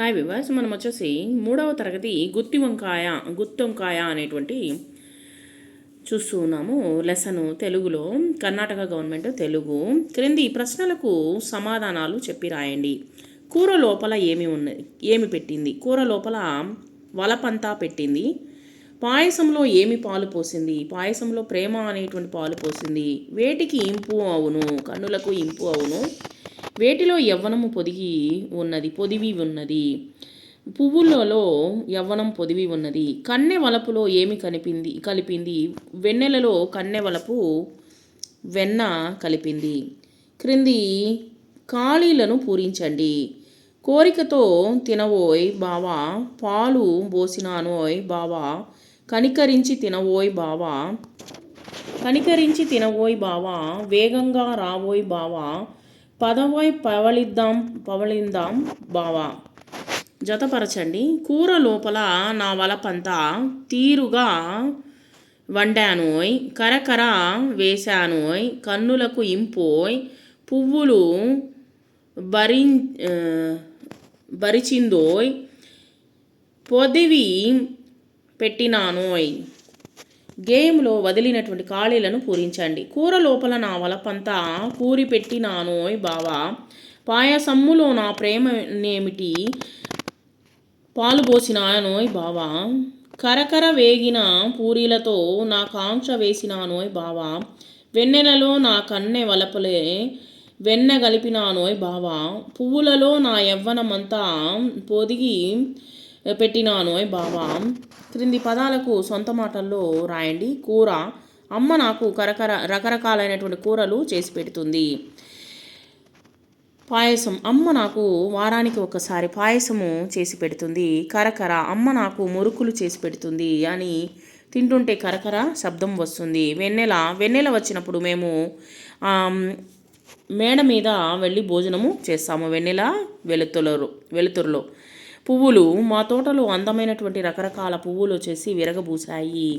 Hi వివాస్ మనం వచ్చేసి మూడవ తరగతి గుత్తి వంకాయ గుత్తి వంకాయ అనేటువంటి చూస్తూ ఉన్నాము. లెసన్ తెలుగులో కర్ణాటక గవర్నమెంట్ తెలుగు. క్రింది ప్రశ్నలకు సమాధానాలు చెప్పి రాయండి. కూర లోపల ఏమి ఉన్న ఏమి పెట్టింది? కూర లోపల వలపంతా పెట్టింది. పాయసంలో ఏమి పాలు పోసింది? పాయసంలో ప్రేమ అనేటువంటి పాలు పోసింది. వేటికి ఇంపు అవును? కన్నులకు ఇంపు అవును? వేటిలో యవ్వనము పొదిగి ఉన్నది పొదివి ఉన్నది? పువ్వులలో యవ్వనం పొదివి ఉన్నది. కన్నె వలపులో ఏమి కనిపింది కలిపింది? వెన్నెలలో కన్నె వలపు వెన్న కలిపింది. క్రింది ఖాళీలను పూరించండి. కోరికతో తినవోయ్ బావా పాలు పోసినానోయ్ బావా కనికరించి తినవోయ్ బావా కనికరించి తినవోయ్ బావా వేగంగా రావోయ్ బావా పదవై పవళిద్దాం పవళిందాం బావా. జతపరచండి. కూర లోపల నా వలపంతా తీరుగా వండానోయ్ కరకర వేశానోయ్ కన్నులకు ఇంపోయ్ పువ్వులు భరి భరిచిందోయ్ పొదివి పెట్టినానోయ్. గేమ్లో వదిలినటువంటి ఖాళీలను పూరించండి. కూర లోపల నా వలపంతా పూరి పెట్టినానోయ్ బావా. పాయసమ్ములో నా ప్రేమ నేమిటి పాలు పోసినానోయ్ బావా. కరకర వేగిన పూరీలతో నా కాంక్ష వేసినానోయ్ బావా. వెన్నెలలో నా కన్నె వలపలే వెన్న గలిపినానోయ్ బావా. పువ్వులలో నా యవ్వనమంతా పొదిగి పెట్టినానోయ్ బావా క్రింది పదాలకు సొంత మాటల్లో రాయండి. కూర. అమ్మ నాకు కరకర రకరకాలైనటువంటి కూరలు చేసి పెడుతుంది. పాయసం. అమ్మ నాకు వారానికి ఒకసారి పాయసము చేసి పెడుతుంది. కరకర. అమ్మ నాకు మురుకులు చేసి పెడుతుంది అని తింటుంటే కరకర శబ్దం వస్తుంది. వెన్నెల. వెన్నెల వచ్చినప్పుడు మేము మేడ మీద వెళ్ళి భోజనము చేస్తాము. వెన్నెల వెలుతురు వెలుతురులో. పువ్వులు మా తోటలో అందమైనటువంటి రకరకాల పువ్వులు వచ్చేసి విరగబూసాయి.